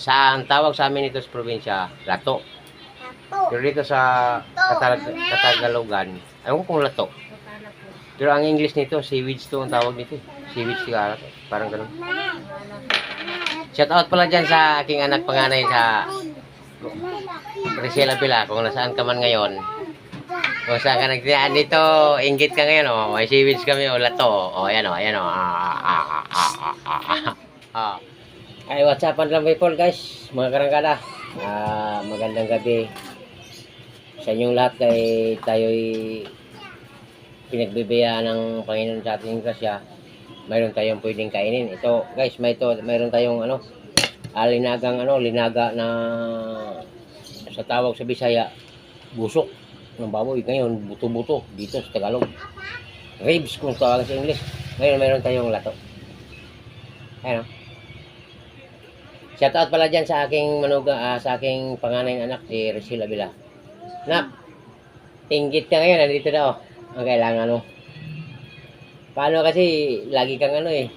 Sa ang tawag sa amin ito sa probinsya, lato. Ato. Pero dito sa Katarag Katagalogan, ewan ko kung lato. Pero ang English nito, seaweeds to ang tawag nito. eh. Seaweeds sigara. Parang ganun. Shout out pala dyan sa aking anak panganay sa Priscilla Pila. Kung nasaan ka man ngayon. Kung saan ka nagtiyaan dito, inggit ka ngayon. Oh. May seaweeds kami o lato. O, oh, ayan o, ayan o. Ah, ah, ah, ah, ah, ah, ah. Ah. Ay, what's up lang people guys, mga karangkada. Ah, magandang gabi sa inyong lahat kay tayo'y pinagbibiyaan ng Panginoon sa ating grasya. Mayroon tayong pwedeng kainin. Ito, guys, may ito, mayroon tayong ano, ah, ano, linaga na sa tawag sa Bisaya, busok ng baboy. Ngayon, buto-buto dito sa Tagalog. Ribs kung tawag sa English. Ngayon, mayroon tayong lato. Ayan o. Shout out pala dyan sa aking manuga, ah, sa aking panganay anak, si Rachel Avila. Nak, inggit ka ngayon, nandito na oh. Ang kailangan mo. Paano kasi, lagi kang ano eh.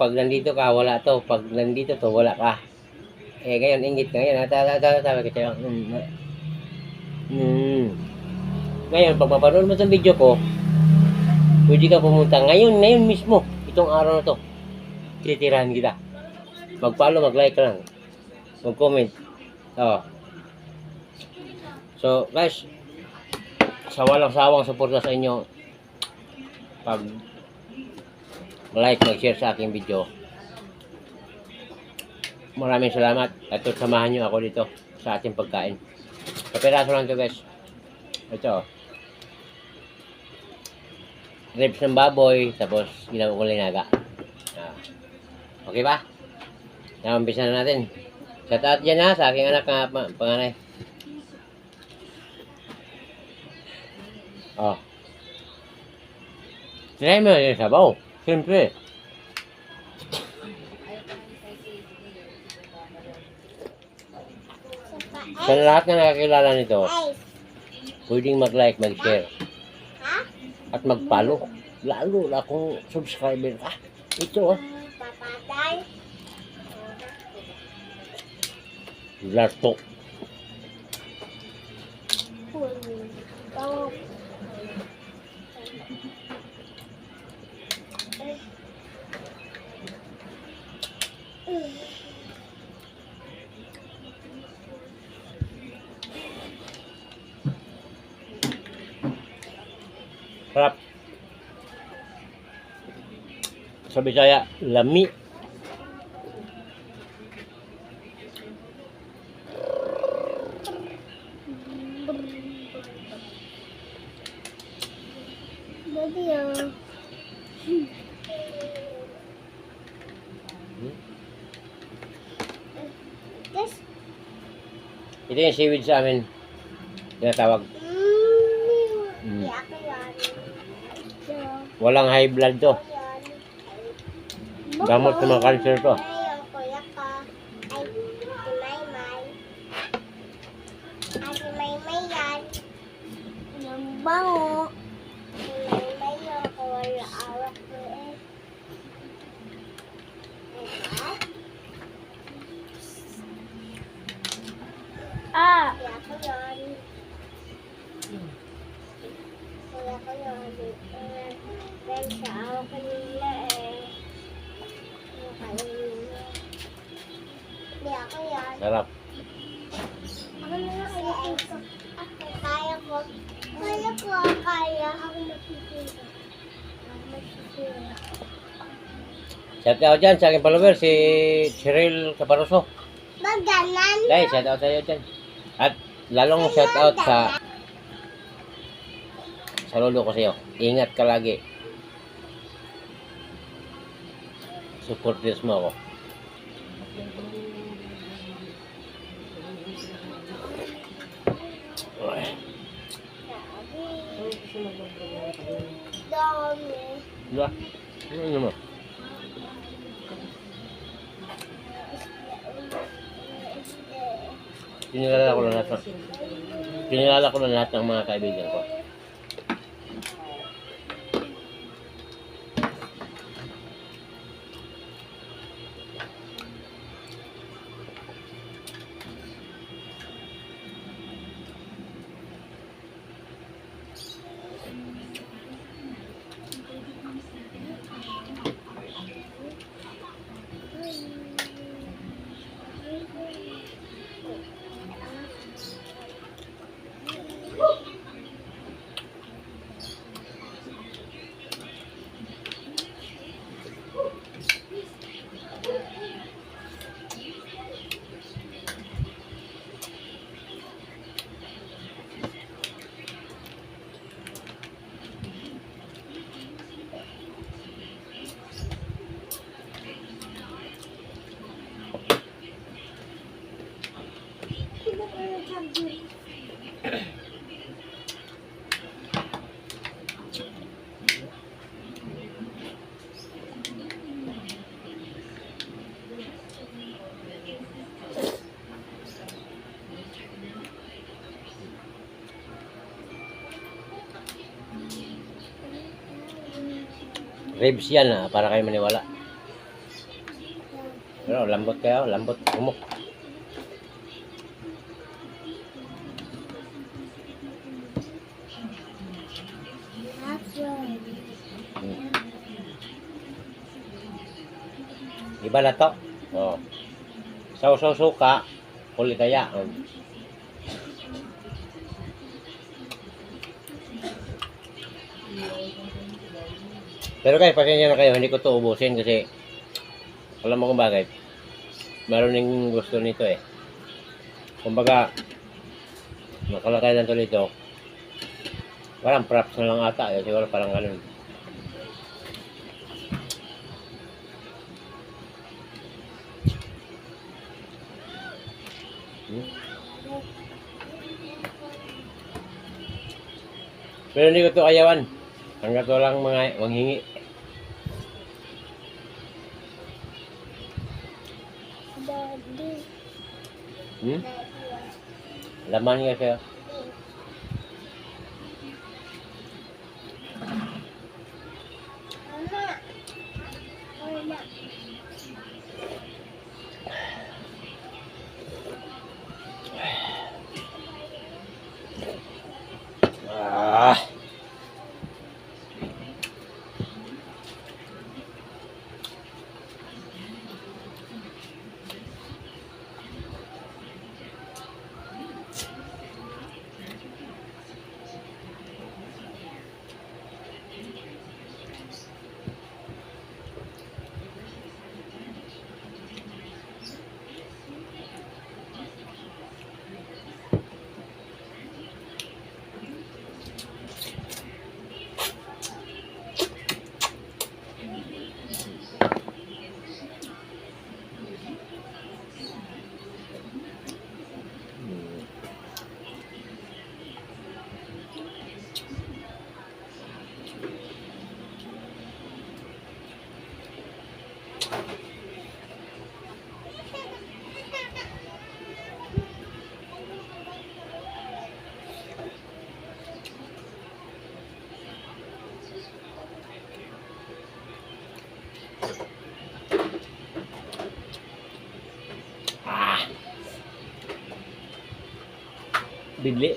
Pag nandito ka, wala to. Pag nandito to, wala ka. Eh, ngayon, inggit ka ngayon. Tata, tata, tata, kita lang. Mm. Mm. Ngayon, pag mapanood mo sa video ko, pwede ka pumunta ngayon, ngayon mismo, itong araw na to. Titirahan kita. Mag-follow, mag-like lang. Mag-comment. Oo. So, guys, sa walang sawang suporta sa inyo, pag like, mag-share sa aking video, maraming salamat at samahan nyo ako dito sa ating pagkain. Kapiraso lang to guys. Ito. Ribs ng baboy, tapos ginagawa ko linaga. Ah. Okay ba? Na umpisa na natin. Shout out dyan ha sa aking anak na pa- panganay. Oh. Try mo yung sabaw. Siyempre. Sa lahat na nakakilala nito, pwedeng mag-like, mag-share, Ha? at mag-follow. Lalo na kung subscriber ka. Ito ah. Papatay. Lato. Sarap. Sa Bisaya, lami. Daddy, oh. Yes. Ito yung seaweed sa amin. Tinatawag. Mm. Mm. Walang high blood to. Gamot sa mga cancer to. Ay, ang kuya ko. Ay, si Maymay. Ay, si Maymay yan. Yung bango. Si Maymay yung wala awak ko eh. Diba? Ah! Kaya ko yun. Kaya ko yun. Dahil sa awak ko nila eh. Hindi ako yan. Sarap. Na kaya kaya ko. Kaya ko, kaya. Ako masisira. Ako masisira. Shout out dyan sa aking follower, si Cheryl Caparoso. Maganan. Dahil, shout out sa'yo dyan. At lalong shout out sa sa lolo ko sa'yo. Ingat ka lagi. Supporters mo ako. Dami. Diba? Ano mo? Kinilala ko na lahat kinilala ko na lahat ng mga kaibigan ko. Ribs yan ah, para kayo maniwala. Pero lambot kayo, lambot, umok. After. Hmm. Iba na to. Oh. Saw-saw suka, kulit kaya. Oh. Pero guys, pasensya na kayo, hindi ko to ubusin kasi alam mo kung bakit. Meron yung gusto nito eh. Kumbaga, nakalakay lang to nito. Parang props na lang ata. Eh. Siguro parang ganun. Hmm? Pero hindi ko to ayawan. Hanggat walang mga manghingi. Hmm? Laman nga siya. Ah. Ah. Bidli.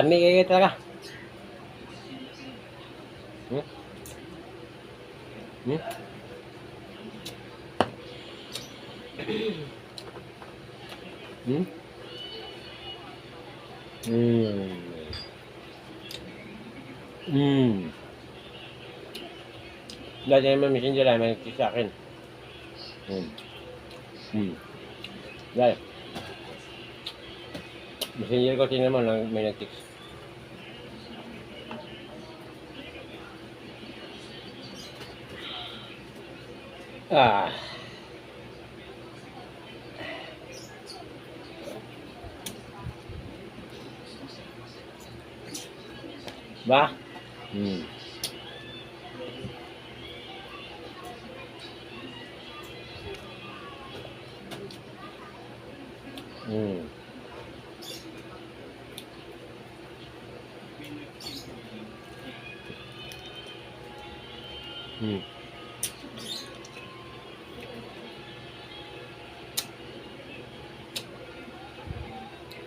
Lami kayo talaga. Hmm? Hmm? Hmm? Hmm. Hmm. Dati naman messenger ay may sa akin. Hmm. Hmm. Dahil. Messenger ko tingnan mo nang may nag-text. Ah. Ba? Hmm. Hmm.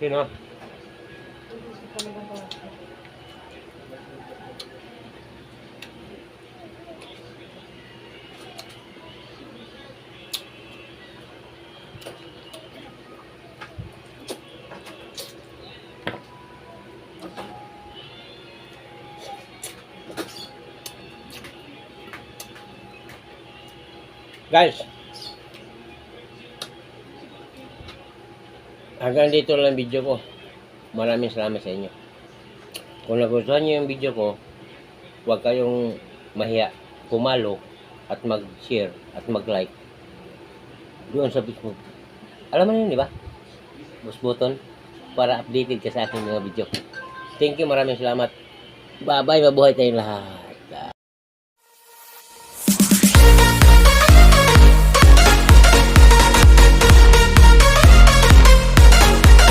you know. Guys, hanggang dito lang ang video ko. Maraming salamat sa inyo. Kung nagustuhan nyo yung video ko, huwag kayong mahiya, pumalo, at mag-share, at mag-like. Doon sa Facebook. Alam mo yun, di ba? Bus button para updated ka sa aking mga video. Thank you, maraming salamat. Bye-bye, mabuhay tayong lahat.